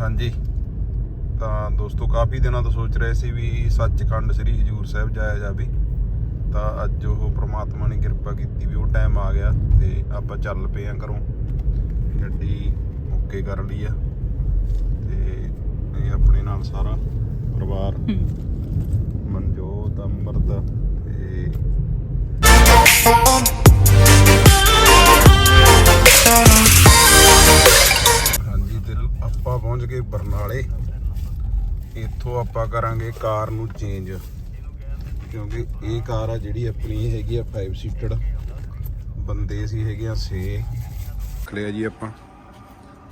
ਹਾਂਜੀ। ਤਾਂ ਦੋਸਤੋ ਕਾਫੀ ਦਿਨਾਂ ਤੋਂ ਸੋਚ ਰਹੇ ਸੀ ਵੀ ਸੱਚਖੰਡ ਸ੍ਰੀ ਹਜੂਰ ਸਾਹਿਬ ਜਾਇਆ ਜਾਵੇ। ਤਾਂ ਅੱਜ ਉਹ ਪ੍ਰਮਾਤਮਾ ਨੇ ਕਿਰਪਾ ਕੀਤੀ ਵੀ ਉਹ ਟਾਈਮ ਆ ਗਿਆ ਤੇ ਆਪਾਂ ਚੱਲ ਪਏ ਆ ਘਰੋਂ। ਗੱਡੀ ਓਕੇ ਕਰ ਲਈ ਆ ਤੇ ਇਹ ਆਪਣੇ ਨਾਲ ਸਾਰਾ ਪਰਿਵਾਰ ਮਨਜੋਤ ਅਮਰਤ ਤੇ ਪਹੁੰਚ ਗਏ ਬਰਨਾਲੇ। ਇੱਥੋਂ ਆਪਾਂ ਕਰਾਂਗੇ ਕਾਰ ਨੂੰ ਚੇਂਜ ਕਿਉਂਕਿ ਇਹ ਕਾਰ ਆ ਜਿਹੜੀ ਆਪਣੀ ਹੈਗੀ ਆ 5 ਸੀਟਡ ਬੰਦੇ ਸੀ ਹੈਗੇ ਆ 6 ਖਲਿਆ ਜੀ ਆਪਾਂ।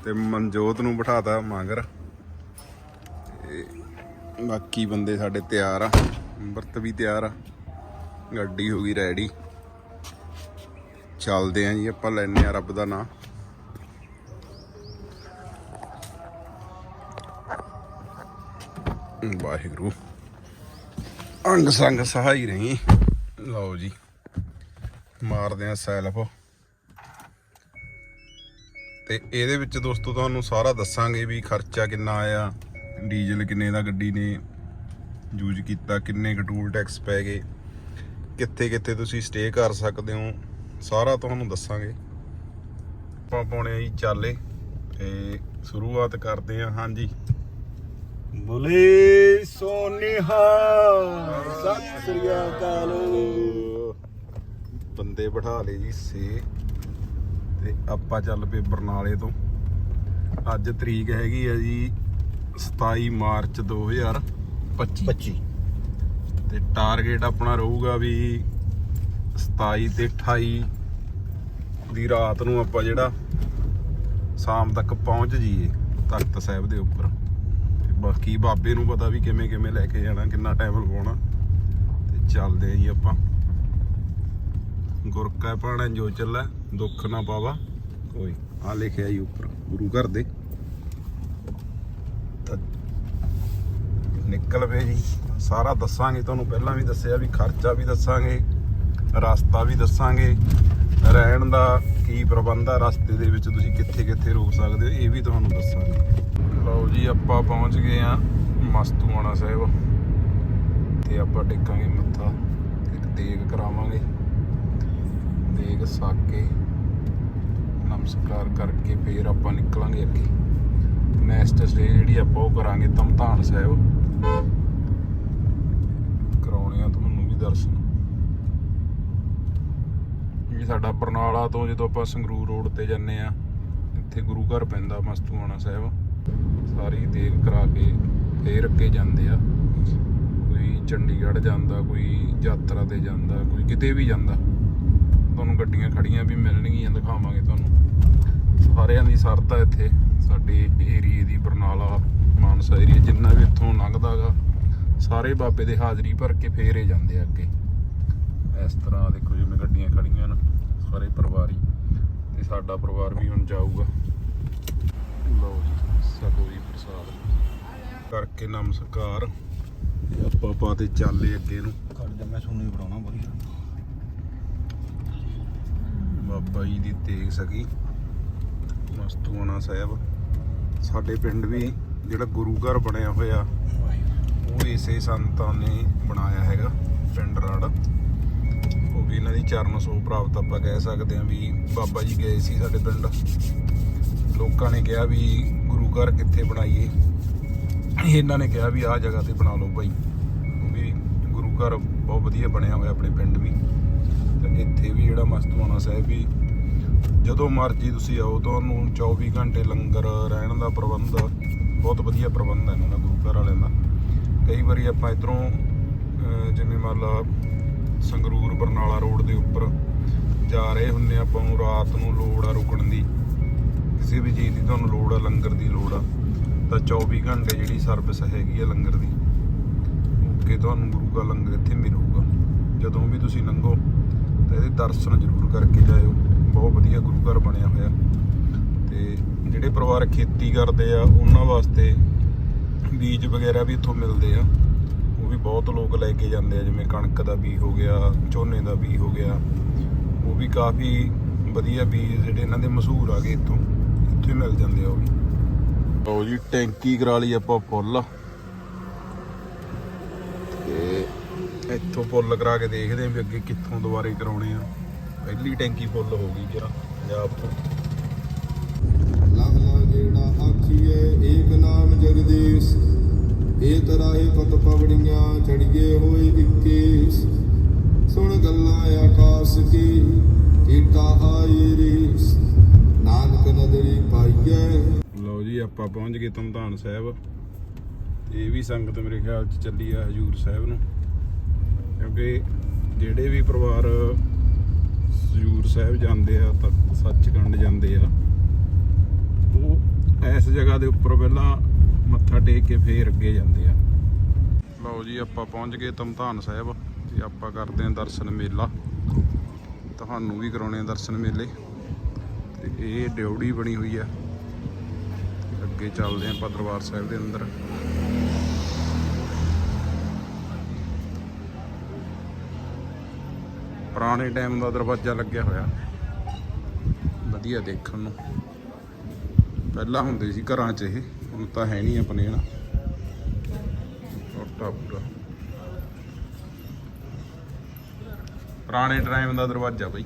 ਤੇ ਮਨਜੋਤ ਨੂੰ ਬਿਠਾਤਾ ਮਗਰ। ਤੇ ਬਾਕੀ ਬੰਦੇ ਸਾਡੇ ਤਿਆਰ ਆ। ਅੰਮ੍ਰਿਤ ਵੀ ਤਿਆਰ ਆ। ਗੱਡੀ ਹੋ ਗਈ ਰੈਡੀ ਚੱਲਦੇ ਆਂ ਜੀ ਆਪਾਂ ਲੈਨੇ ਆ ਰੱਬ ਦਾ ਨਾਮ ਵਾਹਿਗੁਰੂ। ਅੰਗ ਸੰਗ ਸਹਾਈ ਰਹੀ। ਲਓ ਜੀ, ਮਾਰਦੇ ਆ ਸੈਲਫ ਤੇ ਇਹਦੇ ਵਿੱਚ ਦੋਸਤੋ ਤੁਹਾਨੂੰ ਸਾਰਾ ਦੱਸਾਂਗੇ ਵੀ ਖਰਚਾ ਕਿੰਨਾ ਆਇਆ, ਡੀਜ਼ਲ ਕਿੰਨੇ ਦਾ ਗੱਡੀ ਨੇ, ਯੂਜ਼ ਕੀਤਾ, ਕਿੰਨੇ ਕੁ ਟੂਲ ਟੈਕਸ ਪੈ ਗਏ, ਕਿੱਥੇ ਕਿੱਥੇ ਤੁਸੀਂ ਸਟੇ ਕਰ ਸਕਦੇ ਹੋ, ਸਾਰਾ ਤੁਹਾਨੂੰ ਦੱਸਾਂਗੇ। ਆਪਾਂ ਪਾਉਣੇ ਆ ਜੀ ਚਾਲੇ, ਤੇ ਸ਼ੁਰੂਆਤ ਕਰਦੇ ਆ ਹਾਂਜੀ। ਬੋਲੇ ਸੋਨਿਹਾ ਸਤਿ ਸ੍ਰੀ ਅਕਾਲ। ਬੰਦੇ ਬਿਠਾ ਲਏ ਜੀ ਸੇ ਤੇ ਆਪਾਂ ਚੱਲ ਪਏ ਬਰਨਾਲੇ ਤੋਂ। ਅੱਜ ਤਰੀਕ ਹੈਗੀ ਹੈ ਜੀ 27 ਮਾਰਚ 2025 25 ਤੇ ਟਾਰਗੇਟ ਆਪਣਾ ਰਹੂਗਾ ਵੀ 27 ਤੇ 28 ਦੀ ਰਾਤ ਨੂੰ ਆਪਾਂ ਜਿਹੜਾ ਸ਼ਾਮ ਤੱਕ ਪਹੁੰਚ ਜਾਈਏ ਤਖਤ ਸਾਹਿਬ ਦੇ ਉੱਪਰ। ਬਾਕੀ ਬਾਬੇ ਨੂੰ ਪਤਾ ਵੀ ਕਿਵੇਂ ਕਿਵੇਂ ਲੈ ਕੇ ਜਾਣਾ, ਕਿੰਨਾ ਟਾਈਮ ਲਗਾਉਣਾ ਤੇ ਚੱਲਦੇ ਆਂ ਜੀ ਆਪਾਂ। ਗੁਰ ਕਾ ਪਾਣਾ ਜੋ ਚੱਲੈ, ਦੁੱਖ ਨਾ ਪਾਵਾ। ਕੋਈ ਆ ਲਿਖਿਆ ਜੀ ਉੱਪਰ, ਗੁਰੂ ਘਰ ਦੇ। ਨਿਕਲ ਪਏ ਜੀ। ਸਾਰਾ ਦੱਸਾਂਗੇ, ਤੁਹਾਨੂੰ ਪਹਿਲਾਂ ਵੀ ਦੱਸਿਆ ਵੀ ਖਰਚਾ ਵੀ ਦੱਸਾਂਗੇ, ਰਸਤਾ ਵੀ ਦੱਸਾਂਗੇ। ਰਹਿਣ ਦਾ ਕੀ ਪ੍ਰਬੰਧ ਆ, ਰਸਤੇ ਦੇ ਵਿੱਚ ਤੁਸੀਂ ਕਿੱਥੇ ਕਿੱਥੇ ਰੁਕ ਸਕਦੇ ਹੋ, ਇਹ ਵੀ ਤੁਹਾਨੂੰ ਦੱਸਾਂਗੇ। ਲਓ ਜੀ, ਆਪਾਂ ਪਹੁੰਚ ਗਏ ਆ ਮਸਤੂਆਣਾ ਸਾਹਿਬ। ਤੇ ਆਪਾਂ ਟੇਕਾਂਗੇ ਮੱਥਾ ਇੱਕ ਦੇਗ ਕਰਾਵਾਂਗੇ। ਦੇਗ ਸਾਕੇ ਨਮਸਕਾਰ ਕਰਕੇ ਫੇਰ ਆਪਾਂ ਨਿਕਲਾਂਗੇ ਅੱਗੇ। ਨੈਕਸਟ ਸਟੇ ਜਿਹੜੀ ਆਪਾਂ ਉਹ ਕਰਾਂਗੇ ਤਮਤਾਨ ਸਾਹਿਬ। ਕਰਾਉਣੇ ਆ ਤੁਹਾਨੂੰ ਵੀ ਦਰਸ਼ਨ। ਇਹ ਸਾਡਾ ਬਰਨਾਲਾ ਤੋਂ ਜਦੋਂ ਆਪਾਂ ਸੰਗਰੂਰ ਰੋਡ ਤੇ ਜਾਂਦੇ ਆ ਇੱਥੇ ਗੁਰੂ ਘਰ ਪੈਂਦਾ ਮਸਤੂਆਣਾ ਸਾਹਿਬ। ਸਾਰੀ ਦੇਗ ਕਰਾ ਕੇ ਫੇਰ ਅੱਗੇ ਜਾਂਦੇ ਆ। ਕੋਈ ਚੰਡੀਗੜ੍ਹ ਜਾਂਦਾ, ਕੋਈ ਯਾਤਰਾ ਤੇ ਜਾਂਦਾ, ਕੋਈ ਕਿਤੇ ਵੀ ਜਾਂਦਾ। ਤੁਹਾਨੂੰ ਗੱਡੀਆਂ ਖੜੀਆਂ ਵੀ ਮਿਲਣਗੀਆਂ, ਦਿਖਾਵਾਂਗੇ ਤੁਹਾਨੂੰ। ਸਾਰਿਆਂ ਦੀ ਸਰਤਾ ਇੱਥੇ, ਸਾਡੇ ਏਰੀਏ ਦੀ ਬਰਨਾਲਾ, ਮਾਨਸਾ ਏਰੀਆ ਜਿੰਨਾ ਵੀ ਇੱਥੋਂ ਲੰਘਦਾਗਾ ਸਾਰੇ ਬਾਬੇ ਦੇ ਹਾਜ਼ਰੀ ਭਰ ਕੇ ਫੇਰੇ ਜਾਂਦੇ ਆ ਅੱਗੇ। ਇਸ ਤਰ੍ਹਾਂ ਦੇਖੋ ਜਿਵੇਂ ਗੱਡੀਆਂ ਖੜੀਆਂ ਨੇ, ਸਾਰੇ ਪਰਿਵਾਰ ਹੀ। ਤੇ ਸਾਡਾ ਪਰਿਵਾਰ ਵੀ ਹੁਣ ਜਾਊਗਾ। ਲਓ ਜੀ। ਸਕੋ ਜੀ ਪ੍ਰਸਾਦ। ਕਰਕੇ ਨਮਸਕਾਰ ਆਪਾਂ ਪਾ ਤੇ ਚੱਲੇ ਅੱਗੇ ਨੂੰ। ਜਾ ਮੈਂ ਹੀ ਬਣਾਉਣਾ ਵਧੀਆ ਬਾਬਾ ਜੀ ਦੀ ਤੇਗ ਸਕੀ। ਮਸਤੂਆਣਾ ਸਾਹਿਬ। ਸਾਡੇ ਪਿੰਡ ਵੀ ਜਿਹੜਾ ਗੁਰੂ ਘਰ ਬਣਿਆ ਹੋਇਆ ਉਹ ਇਸੇ ਸੰਤਾਂ ਨੇ ਬਣਾਇਆ ਹੈਗਾ ਪਿੰਡ ਰਾੜ। ਉਹ ਵੀ ਇਹਨਾਂ ਦੀ ਚਰਨ ਸੋ ਪ੍ਰਾਪਤ ਆਪਾਂ ਕਹਿ ਸਕਦੇ ਹਾਂ ਵੀ ਬਾਬਾ ਜੀ ਗਏ ਸੀ ਸਾਡੇ ਪਿੰਡ। ਲੋਕਾਂ ਨੇ ਕਿਹਾ ਵੀ ਗੁਰੂ ਘਰ ਕਿੱਥੇ ਬਣਾਈਏ। ਇਹਨਾਂ ਨੇ ਕਿਹਾ ਵੀ ਆਹ ਜਗ੍ਹਾ ਤੇ ਬਣਾ ਲਓ ਭਾਈ ਉਹ ਵੀ ਗੁਰੂ ਘਰ ਬਹੁਤ ਵਧੀਆ ਬਣਿਆ ਹੋਇਆ ਆਪਣੇ ਪਿੰਡ ਵੀ। ਤੇ ਇੱਥੇ ਵੀ ਜਿਹੜਾ ਮਸਤੂਆਣਾ ਸਾਹਿਬ ਵੀ ਜਦੋਂ ਮਰਜ਼ੀ ਤੁਸੀਂ ਆਓ, ਤੁਹਾਨੂੰ 24 ਘੰਟੇ ਲੰਗਰ, ਰਹਿਣ ਦਾ ਪ੍ਰਬੰਧ, ਬਹੁਤ ਵਧੀਆ ਪ੍ਰਬੰਧ ਹੈ ਇਹਨਾਂ ਦਾ, ਗੁਰੂ ਘਰ ਵਾਲਿਆਂ ਦਾ। ਕਈ ਵਾਰੀ ਆਪਾਂ ਇਧਰੋਂ ਜਿਵੇਂ ਮੰਨ ਲਾ ਸੰਗਰੂਰ, ਬਰਨਾਲਾ ਰੋਡ ਦੇ ਉੱਪਰ ਜਾ ਰਹੇ ਹੁੰਨੇ ਆਪਾਂ ਨੂੰ ਰਾਤ ਨੂੰ ਲੋੜ ਆ ਰੁਕਣ ਦੀ। ਕਿਸੇ ਵੀ ਚੀਜ਼ ਦੀ ਤੁਹਾਨੂੰ ਲੋੜ ਆ, ਲੰਗਰ ਦੀ ਲੋੜ ਆ, ਤਾਂ 24 ਘੰਟੇ ਜਿਹੜੀ ਸਰਵਿਸ ਹੈਗੀ ਆ ਲੰਗਰ ਦੀ ਓਕੇ ਤੁਹਾਨੂੰ ਗੁਰੂ ਦਾ ਲੰਗਰ ਇੱਥੇ ਮਿਲੂਗਾ। ਜਦੋਂ ਵੀ ਤੁਸੀਂ ਲੰਘੋ, ਤਾਂ ਇਹਦੇ ਦਰਸ਼ਨ ਜ਼ਰੂਰ ਕਰਕੇ ਜਾਇਓ। ਬਹੁਤ ਵਧੀਆ ਗੁਰੂ ਘਰ ਬਣਿਆ ਹੋਇਆ। ਤੇ ਜਿਹੜੇ ਪਰਿਵਾਰ ਖੇਤੀ ਕਰਦੇ ਆ, ਉਹਨਾਂ ਵਾਸਤੇ ਬੀਜ ਵਗੈਰਾ ਵੀ ਇੱਥੋਂ ਮਿਲਦੇ ਆ। ਉਹ ਵੀ ਬਹੁਤ ਲੋਕ ਲੈ ਕੇ ਜਾਂਦੇ ਆ, ਜਿਵੇਂ ਕਣਕ ਦਾ ਬੀਜ ਹੋ ਗਿਆ, ਝੋਨੇ ਦਾ ਬੀਜ ਹੋ ਗਿਆ। ਉਹ ਵੀ ਕਾਫੀ ਵਧੀਆ ਬੀਜ ਜਿਹੜੇ ਇਹਨਾਂ ਦੇ ਮਸ਼ਹੂਰ ਆ ਗਏ ਇੱਥੋਂ। ਇੱਥੇ ਮਿਲ ਜਾਂਦੇ ਆ ਉਹ ਵੀ। ਲਓ ਜੀ ਟੈਂਕੀ ਕਰਾ ਲਈ ਆਪਾਂ ਫੁੱਲ। ਤੇ ਇੱਥੋਂ ਫੁੱਲ ਕਰਾ ਕੇ ਦੇਖਦੇ ਆਂ ਵੀ ਅੱਗੇ ਕਿੱਥੋਂ ਦੁਬਾਰੇ ਕਰਾਉਣੇ ਆ। ਪਹਿਲੀ ਟੈਂਕੀ ਫੁੱਲ ਹੋ ਗਈ ਜਰਾ ਪੰਜਾਬ ਤੋਂ। ਲਹਲਾ ਜਿਹੜਾ ਆਖੀਏ ਏਕ ਨਾਮ ਜਗਦੀਸ਼ ਇਹ ਤਰਾਹੇ ਪਤ ਪਵੜੀਆਂ ਚੜੀਏ ਹੋਏ 21 ਸੁਣ ਗੱਲਾਂ ਆਕਾਸ਼ ਕੀ ਕੀਟਾ ਆਈ ਰੀਸ। ਨਾਨਕ ਨਦਰੀ ਪਾਈਏ। ਲਓ ਜੀ, ਆਪਾਂ ਪਹੁੰਚ ਗਏ ਧਮਧਾਨ ਸਾਹਿਬ। ਇਹ ਵੀ ਸੰਗਤ ਮੇਰੇ ਖਿਆਲ ਚ ਚੱਲੀ ਆ ਹਜੂਰ ਸਾਹਿਬ ਨੂੰ। ਕਿਉਂਕਿ ਜਿਹੜੇ ਵੀ ਪਰਿਵਾਰ ਹਜੂਰ ਸਾਹਿਬ ਜਾਂਦੇ ਆ, ਤਾਂ ਸੱਚਖੰਡ ਜਾਂਦੇ ਆ, ਉਹ ਇਸ ਜਗ੍ਹਾ ਦੇ ਉੱਪਰ ਪਹਿਲਾਂ ਮੱਥਾ ਟੇਕ ਕੇ ਫੇਰ ਅੱਗੇ ਜਾਂਦੇ ਆ। ਲਓ ਜੀ, ਆਪਾਂ ਪਹੁੰਚ ਗਏ ਧਮਧਾਨ ਸਾਹਿਬ ਤੇ ਆਪਾਂ ਕਰਦੇ ਆਂ ਦਰਸ਼ਨ ਮੇਲਾ। ਤੁਹਾਨੂੰ ਵੀ ਕਰਾਉਣੇ ਆ ਦਰਸ਼ਨ ਮੇਲੇ। ਤੇ ਇਹ ਡਿਉੜੀ ਬਣੀ ਹੋਈ ਆ। ਅੱਗੇ ਚੱਲਦੇ ਆਂ ਆਪਾਂ ਦਰਬਾਰ ਸਾਹਿਬ ਦੇ ਅੰਦਰ। ਪੁਰਾਣੇ ਟਾਈਮ ਦਾ ਦਰਵਾਜ਼ਾ ਲੱਗਿਆ ਹੋਇਆ। ਵਧੀਆ ਦੇਖਣ ਨੂੰ। ਪਹਿਲਾਂ ਹੁੰਦੇ ਸੀ ਘਰਾਂ 'ਚ ਇਹ, ਹੁਣ ਤਾਂ ਹੈ ਨਹੀਂ ਆਪਣੇ ਨਾ ਛੋਟਾ ਪੂਰਾ। ਪੁਰਾਣੇ ਟਾਈਮ ਦਾ ਦਰਵਾਜ਼ਾ ਬਈ।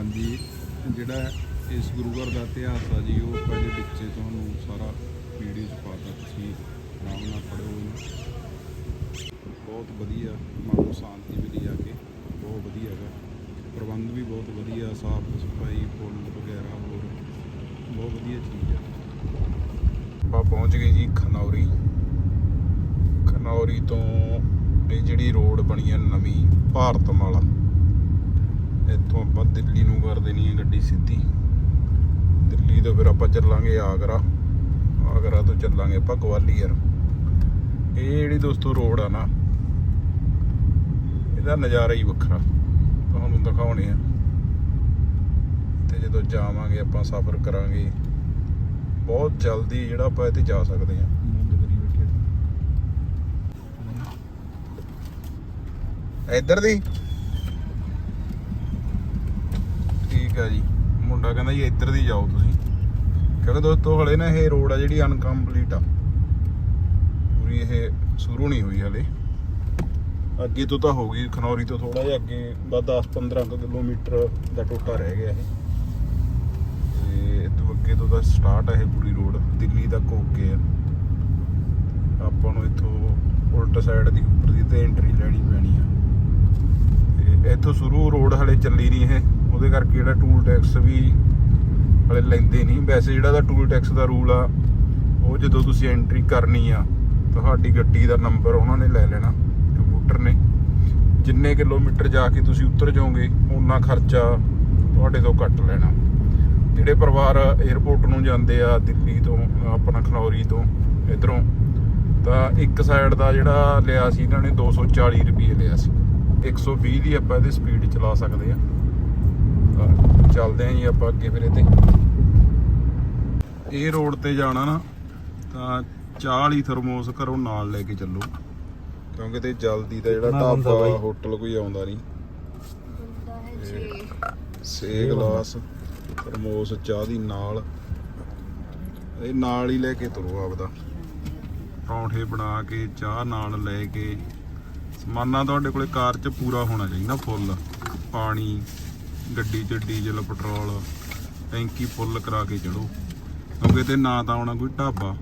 ਹਾਂਜੀ, ਜਿਹੜਾ ਇਸ ਗੁਰੂ ਘਰ ਦਾ ਇਤਿਹਾਸ ਆ ਜੀ, ਉਹ ਆਪਾਂ ਵਿੱਚੇ ਤੁਹਾਨੂੰ ਸਾਰਾ ਵੀਡੀਓ 'ਚ ਪਾਤਾ ਤੁਸੀਂ ਆਰਾਮ ਨਾਲ ਪੜ੍ਹੋ ਬਹੁਤ ਵਧੀਆ, ਮਨ ਨੂੰ ਸ਼ਾਂਤੀ ਮਿਲੀ ਆ ਕੇ। ਬਹੁਤ ਵਧੀਆ ਹੈਗਾ। ਪ੍ਰਬੰਧ ਵੀ ਬਹੁਤ ਵਧੀਆ, ਸਾਫ਼ ਸਫ਼ਾਈ, ਫੁੱਲ ਵਗੈਰਾ ਹੋਰ। ਬਹੁਤ ਵਧੀਆ ਚੀਜ਼ ਆ। ਆਪਾਂ ਪਹੁੰਚ ਗਏ ਜੀ ਖਨੌਰੀ। ਖਨੌਰੀ ਤੋਂ ਇਹ ਜਿਹੜੀ ਰੋਡ ਬਣੀ ਹੈ ਨਵੀਂ ਭਾਰਤ ਮਾਲਾ ਇੱਥੋਂ ਆਪਾਂ ਦਿੱਲੀ ਨੂੰ ਕਰ ਦੇਣੀ ਹੈ ਗੱਡੀ ਸਿੱਧੀ। ਦਿੱਲੀ ਤੋਂ ਫਿਰ ਆਪਾਂ ਚੱਲਾਂਗੇ ਆਗਰਾ। ਆਗਰਾ ਤੋਂ ਚੱਲਾਂਗੇ ਆਪਾਂ ਗਵਾਲੀਅਰ। ਇਹ ਜਿਹੜੀ ਦੋਸਤੋ ਰੋਡ ਆ ਨਾ, ਇਹਦਾ ਨਜ਼ਾਰਾ ਹੀ ਵੱਖਰਾ। ਤੁਹਾਨੂੰ ਦਿਖਾਉਣੇ ਆ। ਤੇ ਜਦੋਂ ਜਾਵਾਂਗੇ, ਆਪਾਂ ਸਫ਼ਰ ਕਰਾਂਗੇ। ਬਹੁਤ ਜਲਦੀ ਜਿਹੜਾ ਆਪਾਂ ਇੱਥੇ ਜਾ ਸਕਦੇ ਆ ਇੱਧਰ ਦੀ? ਆ ਜੀ। ਮੁੰਡਾ ਕਹਿੰਦਾ ਜੀ ਇੱਧਰ ਦੀ ਜਾਓ ਤੁਸੀਂ। ਕਿਉਂਕਿ ਦੋਸਤੋ ਹਲੇ ਨਾ ਇਹ ਰੋਡ ਆ ਜਿਹੜੀ ਅਨਕੰਪਲੀਟ ਆ। ਪੂਰੀ ਇਹ ਸ਼ੁਰੂ ਨਹੀਂ ਹੋਈ ਹਲੇ। ਅੱਗੇ ਤੋਂ ਤਾਂ ਹੋ ਗਈ, ਖਨੌਰੀ ਤੋਂ ਥੋੜਾ ਜਿਹਾ ਅੱਗੇ, ਬਸ 10-15 ਕਿਲੋਮੀਟਰ ਦਾ ਟੋਟਾ ਰਹਿ ਗਿਆ ਇਹ। ਤੇ ਇਹ ਤੋਂ ਅੱਗੇ ਤੋਂ ਤਾਂ ਸਟਾਰਟ ਹੈ ਇਹ ਪੂਰੀ ਰੋਡ, ਦਿੱਲੀ ਤੱਕ ਓਕੇ ਆ। ਆਪਾਂ ਨੂੰ ਇੱਥੋਂ ਉਲਟ ਸਾਈਡ ਦੀ ਉੱਪਰ ਦੀ ਤੇ ਐਂਟਰੀ ਲੈਣੀ ਪੈਣੀ ਆ। ਤੇ ਇੱਥੋਂ ਸ਼ੁਰੂ ਰੋਡ ਹਲੇ ਚੱਲੀ ਨਹੀਂ ਇਹ। ਉਹਦੇ ਕਰਕੇ ਜਿਹੜਾ ਟੂਲ ਟੈਕਸ ਵੀ ਹਲੇ ਲੈਂਦੇ ਨਹੀਂ। ਵੈਸੇ ਜਿਹੜਾ ਦਾ ਟੂਲ ਟੈਕਸ ਦਾ ਰੂਲ ਆ, ਉਹ ਜਦੋਂ ਤੁਸੀਂ ਐਂਟਰੀ ਕਰਨੀ ਆ, ਤੁਹਾਡੀ ਗੱਡੀ ਦਾ ਨੰਬਰ ਉਹਨਾਂ ਨੇ ਲੈ ਲੈਣਾ ਕੰਪਿਊਟਰ ਨੇ। ਜਿੰਨੇ ਕਿਲੋਮੀਟਰ ਜਾ ਕੇ ਤੁਸੀਂ ਉਤਰ ਜਾਓਗੇ ਉਨਾ ਖਰਚਾ ਤੁਹਾਡੇ ਤੋਂ ਕੱਟ ਲੈਣਾ। ਜਿਹੜੇ ਪਰਿਵਾਰ 에ਅਰਪੋਰਟ ਨੂੰ ਜਾਂਦੇ ਆ, ਦਿੱਲੀ ਤੋਂ, ਆਪਣਾ ਖਨੌਰੀ ਤੋਂ, ਇਧਰੋਂ, ਤਾਂ ਇੱਕ ਸਾਈਡ ਦਾ ਜਿਹੜਾ ਲਿਆ ਸੀ, ਇਹਨਾਂ ਨੇ 240 ਰੁਪਏ ਲਿਆ ਸੀ। 120 ਦੀ ਆਪਾਂ ਇਹਦੇ ਸਪੀਡ ਚਲਾ ਸਕਦੇ ਆ। ਚੱਲਦੇ ਆਂ ਜੀ ਆਪਾਂ ਅੱਗੇ ਫਿਰ ਇਹਤੇ ਇਹ ਰੋਡ ਤੇ ਜਾਣਾ ਨਾ ਤਾਂ ਚਾਹ ਵਾਲੀ ਥਰਮੋਸ ਘਰੋਂ ਨਾਲ ਲੈ ਕੇ ਚੱਲੋ। ਕਿਉਂਕਿ ਤੇ ਜਲਦੀ ਦਾ ਜਿਹੜਾ ਢਾਬਾ? ਹੋਟਲ ਕੋਈ ਆਉਂਦਾ ਨਹੀਂ। ਹੁੰਦਾ ਹੈ ਜੀ। ਸੇ ਗਲਾਸ ਥਰਮੋਸ ਚਾਹ ਦੀ ਨਾਲ। ਇਹ ਨਾਲ ਹੀ ਲੈ ਕੇ ਤੁਰੋ ਆਪਦਾ। ਪਰੌਂਠੇ ਬਣਾ ਕੇ ਚਾਹ ਨਾਲ ਲੈ ਕੇ। ਸਮਾਨਾ ਤੁਹਾਡੇ ਕੋਲੇ ਕਾਰ 'ਚ ਪੂਰਾ ਹੋਣਾ ਚਾਹੀਦਾ ਫੁੱਲ ਪਾਣੀ। ਗੱਡੀ 'ਚ ਡੀਜ਼ਲ ਪੈਟਰੋਲ ਟੈਂਕੀ ਫੁੱਲ ਕਰਾ ਕੇ ਚੜੋ ਕਿਉਂਕਿ ਤੇ ਨਾ ਤਾਂ ਆਉਣਾ ਕੋਈ ਢਾਬਾ।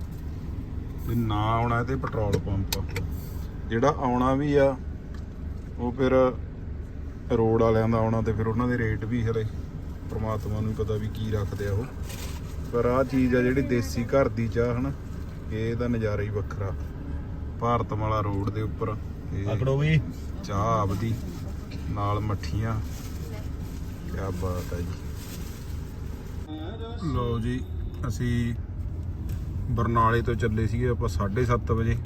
ਤੇ ਨਾ ਆਉਣਾ ਤੇ ਪੈਟਰੋਲ ਪੰਪ। ਜਿਹੜਾ ਆਉਣਾ ਵੀ ਆ ਉਹ ਫਿਰ ਰੋਡ ਵਾਲਿਆਂ ਦਾ ਆਉਣਾ ਤੇ ਫਿਰ ਉਹਨਾਂ ਦੇ ਰੇਟ ਵੀ ਹਲੇ ਪ੍ਰਮਾਤਮਾ ਨੂੰ ਪਤਾ ਵੀ ਕੀ ਰੱਖਦੇ ਆ ਉਹ। ਪਰ ਆਹ ਚੀਜ਼ ਆ ਜਿਹੜੀ ਦੇਸੀ ਘਰ ਦੀ ਚਾਹ ਹਨ ਇਹਦਾ ਨਜ਼ਾਰਾ ਹੀ ਵੱਖਰਾ। ਭਾਰਤਮਾਲਾ ਰੋਡ ਦੇ ਉੱਪਰ ਇਹ ਆਕੜੋ ਵੀ। ਚਾਹ ਆਪਦੀ ਨਾਲ ਮੱਠੀਆਂ। ਕੀ ਬਾਤ ਹੈ ਜੀ। ਲੋ ਜੀ, ਅਸੀਂ ਬਰਨਾਲੇ ਤੋਂ ਚੱਲੇ ਸੀਗੇ ਆਪਾਂ 7:30 ਵਜੇ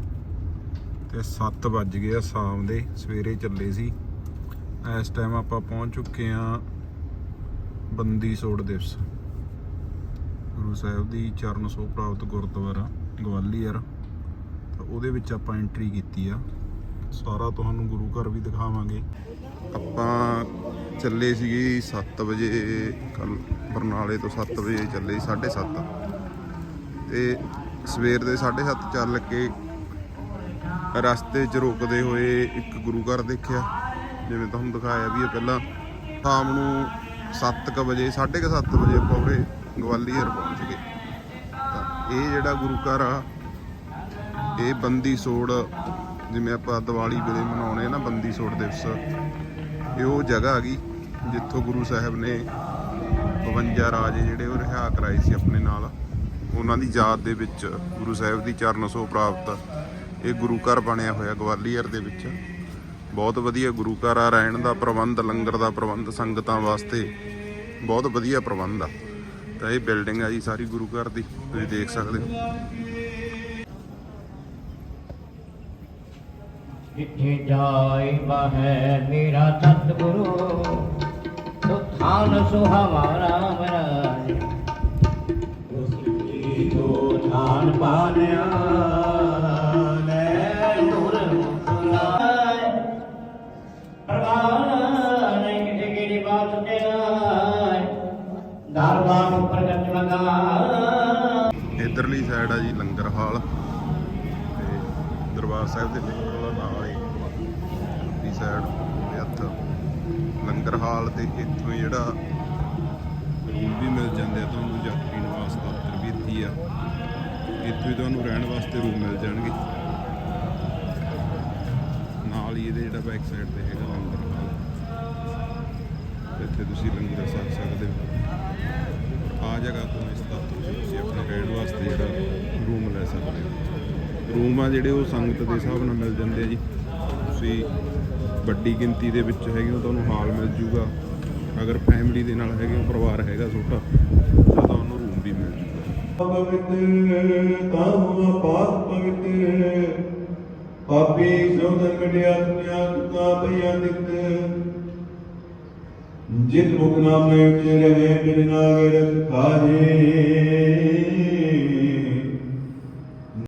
ਤੇ 7 ਵੱਜ ਗਏ ਆ ਸ਼ਾਮ ਦੇ, ਸਵੇਰੇ ਚੱਲੇ ਸੀ। ਇਸ ਟਾਈਮ ਆਪਾਂ ਪਹੁੰਚ ਚੁੱਕੇ ਆ ਬੰਦੀ ਸੋੜ ਦਿਵਸ। ਗੁਰੂ ਸਾਹਿਬ ਦੀ ਚਰਨ ਸੋ ਪ੍ਰਾਪਤ ਗੁਰਦੁਆਰਾ, ਗਵਾਲੀਅਰ। ਤਾਂ ਉਹਦੇ ਵਿੱਚ ਆਪਾਂ ਐਂਟਰੀ ਕੀਤੀ ਆ। ਸਾਰਾ ਤੁਹਾਨੂੰ ਗੁਰੂ ਘਰ ਵੀ ਦਿਖਾਵਾਂਗੇ। ਆਪਾਂ ਚੱਲੇ ਸੀਗੇ 7 ਵਜੇ, ਕੱਲ ਬਰਨਾਲੇ ਤੋਂ 7 ਵਜੇ ਚੱਲੇ 7:30 ਤੇ ਸਵੇਰ ਦੇ 7:30 ਚੱਲ ਕੇ ਰਸਤੇ 'ਚ ਰੁਕਦੇ ਹੋਏ ਇੱਕ ਗੁਰੂ ਘਰ ਦੇਖਿਆ। ਜਿਵੇਂ ਤੁਹਾਨੂੰ ਦਿਖਾਇਆ ਵੀ ਇਹ ਪਹਿਲਾਂ ਸ਼ਾਮ ਨੂੰ 7:00 ਵਜੇ 7:30 ਵਜੇ ਪੌਰੇ ਗਵਾਲੀਅਰ ਪਹੁੰਚ ਗਏ। ਤਾਂ ਇਹ ਜਿਹੜਾ ਗੁਰੂ ਘਰ ਆ, ਇਹ ਬੰਦੀ ਸੋੜ, ਜਿਵੇਂ ਆਪਾਂ ਦੀਵਾਲੀ ਵੇਲੇ ਮਨਾਉਣੇ ਆ ਨਾ, ਬੰਦੀ ਸੋੜ ਦਿਵਸ, ਇਹ ਉਹ ਜਗ੍ਹਾ ਹੈਗੀ ਜਿੱਥੋਂ ਗੁਰੂ ਸਾਹਿਬ ਨੇ 52 ਰਾਜੇ ਜਿਹੜੇ ਉਹ ਰਿਹਾ ਕਰਾਏ ਸੀ ਆਪਣੇ ਨਾਲ, ਉਹਨਾਂ ਦੀ ਯਾਦ ਦੇ ਵਿੱਚ ਗੁਰੂ ਸਾਹਿਬ ਦੀ ਚਰਨ ਛੋਹ ਪ੍ਰਾਪਤ, ਇਹ ਗੁਰੂ ਘਰ ਬਣਿਆ ਹੋਇਆ ਗਵਾਲੀਅਰ ਦੇ ਵਿੱਚ। ਬਹੁਤ ਵਧੀਆ ਗੁਰੂ ਘਰ ਆ, ਰਹਿਣ ਦਾ ਪ੍ਰਬੰਧ, ਲੰਗਰ ਦਾ ਪ੍ਰਬੰਧ, ਸੰਗਤਾਂ ਵਾਸਤੇ ਬਹੁਤ ਵਧੀਆ ਪ੍ਰਬੰਧ ਆ। ਤਾਂ ਇਹ ਬਿਲਡਿੰਗ ਆ ਜੀ ਸਾਰੀ ਗੁਰੂ ਘਰ ਦੀ, ਤੁਸੀਂ ਦੇਖ ਸਕਦੇ ਹੋ। ਜਿੱਥੇ ਜਾਏ ਬਹਿ ਮੇਰਾ ਸਤਿਗੁਰੂ ਸੁਥਾਨ ਸੁਹਾਵਾ ਰਾਮ ਰਾਜ ਉਸ ਕੀ ਜੋ ਥਾਨ ਪਾਨਿਆ ਲੈ ਨੂਰ ਮੁਸਲਾਏ ਪ੍ਰਵਾਨ ਕਿਤੇ ਕਿਹੜੀ ਬਾਤ ਤੇਰਾ ਦਰਬਾਰ ਨੂੰ ਪ੍ਰਗਟ ਲਗਾ ਇਧਰਲੀ ਸਾਈਡ ਆ ਜੀ ਲੰਗਰ ਹਾਲ। ਤੇ ਦਰਬਾਰ ਸਾਹਿਬ ਦੇ ਬਿਲਕੁਲ ਨਾਲ ਹੀ। ਸਾਈਡ ਲੰਗਰ ਹਾਲ ਤੇ ਇੱਥੋਂ ਜਿਹੜਾ ਰੂਮ ਵੀ ਮਿਲ ਜਾਂਦੇ ਆ, ਤੁਹਾਨੂੰ ਯਾਤਰੀ ਨਿਵਾਸ ਦਫ਼ਤਰ ਵੀ ਇੱਥੇ ਹੀ ਆ। ਇੱਥੋਂ ਹੀ ਤੁਹਾਨੂੰ ਰਹਿਣ ਵਾਸਤੇ ਰੂਮ ਮਿਲ ਜਾਣਗੇ। ਨਾਲ ਹੀ ਇਹਦੇ ਜਿਹੜਾ ਬੈਕ ਸਾਈਡ ਤੇ ਹੈਗਾ ਲੰਗਰ ਹਾਲ। ਇੱਥੇ ਤੁਸੀਂ ਲੰਗਰ ਛਕ ਸਕਦੇ ਹੋ। ਆ ਜਗ੍ਹਾ ਤੋਂ ਇਸ ਦਫ਼ਤਰ 'ਚ ਤੁਸੀਂ ਆਪਣੇ ਰਹਿਣ ਵਾਸਤੇ ਜਿਹੜਾ ਰੂਮ ਲੈ ਸਕਦੇ ਹੋ। ਰੂਮ ਆ ਜਿਹੜੇ ਉਹ ਸੰਗਤ ਦੇ ਹਿਸਾਬ ਨਾਲ ਮਿਲ ਜਾਂਦੇ ਆ ਜੀ। ਤੁਸੀਂ ਵੱਡੀ ਗਿਣਤੀ ਦੇ ਵਿੱਚ ਹੈਗੇ ਹੋ ਤੁਹਾਨੂੰ ਹਾਲ ਮਿਲ ਜੂਗਾ। ਅਗਰ ਫੈਮਿਲੀ ਦੇ ਨਾਲ ਹੈਗੇ ਹੋ ਪਰਿਵਾਰ ਹੈਗਾ ਛੋਟਾ, ਤਾਂ ਤੁਹਾਨੂੰ ਰੂਮ ਵੀ ਮਿਲ ਜੂਗਾ। ਪਵਿੱਤ ਤਾਮ ਪਾਪ ਪਵਿੱਤ ਪਾਪੀ ਸੋਦਰ ਕਟਿਆ ਦੁਨੀਆ ਤੁਕਾ ਭਇਆ ਨਿਤ। ਜਿਤ ਮੁਖ ਨਾਮੇ ਉਚਰੇ ਬਿਨ ਨਾਗਰ ਕਾਜੇ